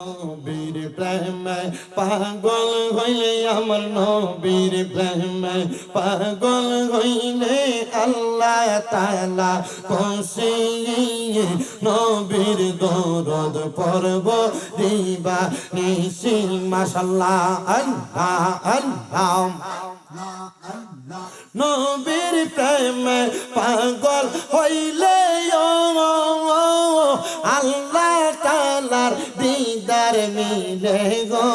নবীর প্রেমে পাগল হইলে আমার নবীর প্রেমে পাগল হইলে আল্লাহ তালা খুশি নবীর দরদ পর্ব দিবা নিশি মাশাল্লাহ আল্লাহ আল্লাহ নবীর প্রেমে পাগল হইলে আল্লাহ মিলে গো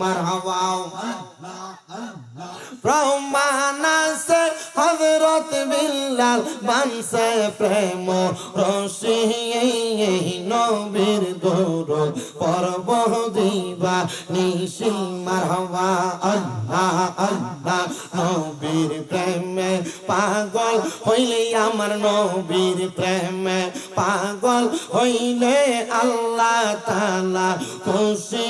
মারহাবা। আছে হজরত বিল্লাল বানসে প্রেম রশি। নবীর দৌর পর্ব দিবা নিশি মারহবা, আল্লাহ আল্লাহ, নবীর প্রেমে পাগল হইলে আমার নবীর প্রেমে পাগল হইলে আল্লাহ তালা খুশি।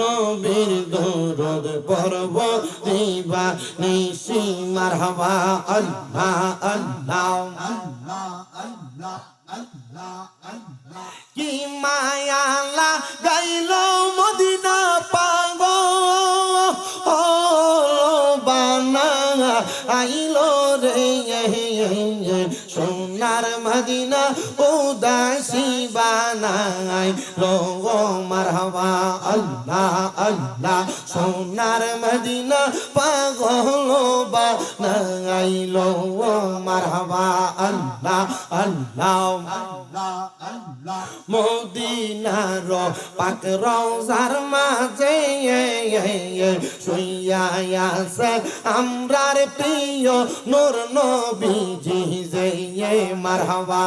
নবীর দৌরদ পর্ব দিবা নিশি মারহাবা আল্লাহ আল্লাহ। কি মায়ালা গাইল মদিনা বানা আইল রে, সোনার মদিনা উদাসী বানাই। লো মারহাবা, আল্লাহ আল্লাহ, সোনার মদিনা পাগল বানাইলো। মারহাবা আল্লাহ আল্লাহ। মদিনার পাক রওজার মাঝে শুইয়া আছে আমরার প্রিয় নূর নবীজি যে মারহাবা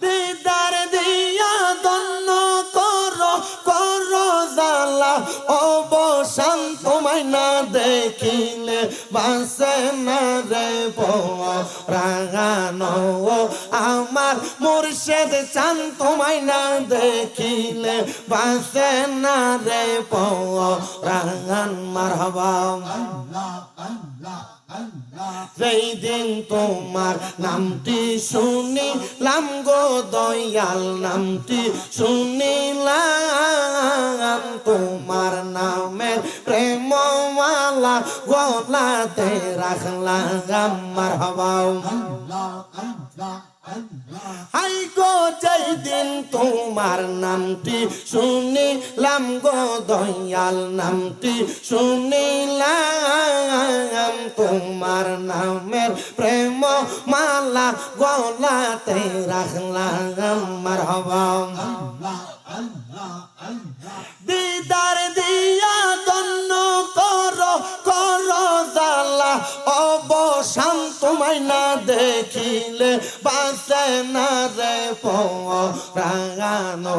দিদার দিয়া দন্ন কর করো জালা অবসান তোমায় না দেখিলে বাসে না রে রাগানো আমার মুর্শেদ চান তোমায় না দেখিলে বাসে না রে রাগান মারহাবা। যেই দিন তোমার নামটি শুনিলাম গো দয়াল, নামটি শুনিলাম গলাতে রাখলাম মারহাবা। হাই গো যেই দিন তোমার নামটি শুনিলাম গো, দয়াল নামটি শুনিলাম, তোমার নামের প্রেম মালা গলাতে রাখলাম মারহাবা। অবসান মাইনা দেখিলে বাঁচে না রে রাগানো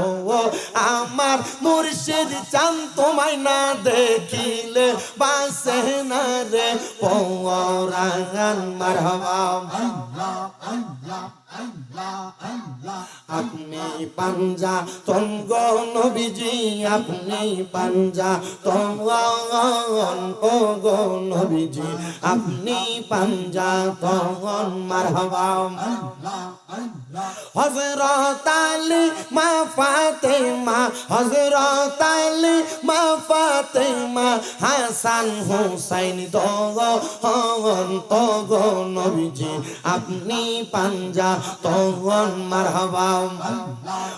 আমার মুর্শিদ শান্ত মাইনা দেখিলে বাসে না রে রাগান মারহাবা আপনি পাঞ্জা তঙ্গ নবীজি, আপনি পাঞ্জা তঙ্গ ও গো নবীজি, আপনি পাঞ্জা তঙ্গন মারহাবা হজরত আলী মা ফাতেমা হজরত আলী, মা ফাতেমা, হাসান হুসাইন, তগ হন তগ, নবীজি, আপনি পাঞ্জা, তগন, মারহাবা,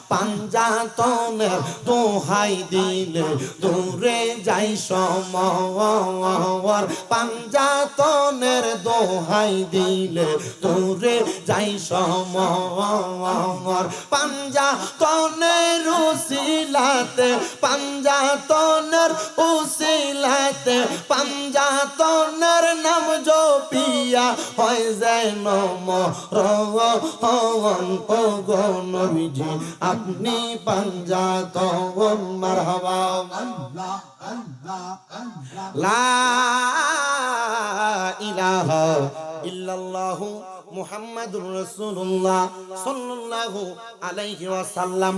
পাঞ্জা তনের দোহাই দিলে দূরে যাই সমর পাঞ্জা তনের দোহাই দিলে দূরে যাই সমর পাঞ্জা তনের উসিলাতে, পাঞ্জা তনের উসিলাতে, পাঞ্জা তনের নাম জপিয়া, হয় যেন মরণ ও গো নবীজি, আপনি পাঞ্জা তন মারহাবা। লা ইলাহা ইল্লাল্লাহু মুহাম্মাদুর রাসূলুল্লাহ সাল্লাল্লাহু আলাইহি ওয়াসাল্লাম।